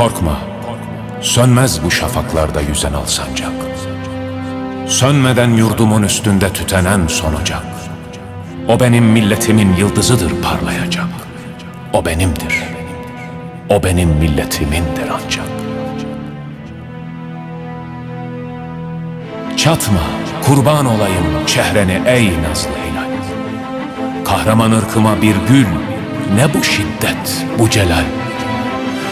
Korkma, sönmez bu şafaklarda yüzen al sancak. Sönmeden yurdumun üstünde tütenen son ocak. O benim milletimin yıldızıdır parlayacak. O benimdir. O benim milletimindir ancak. Çatma, kurban olayım çehreni ey nazlı hilal. Kahraman ırkıma bir gül, ne bu şiddet, bu celal.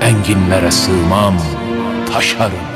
enginlere sığmam, taşarım.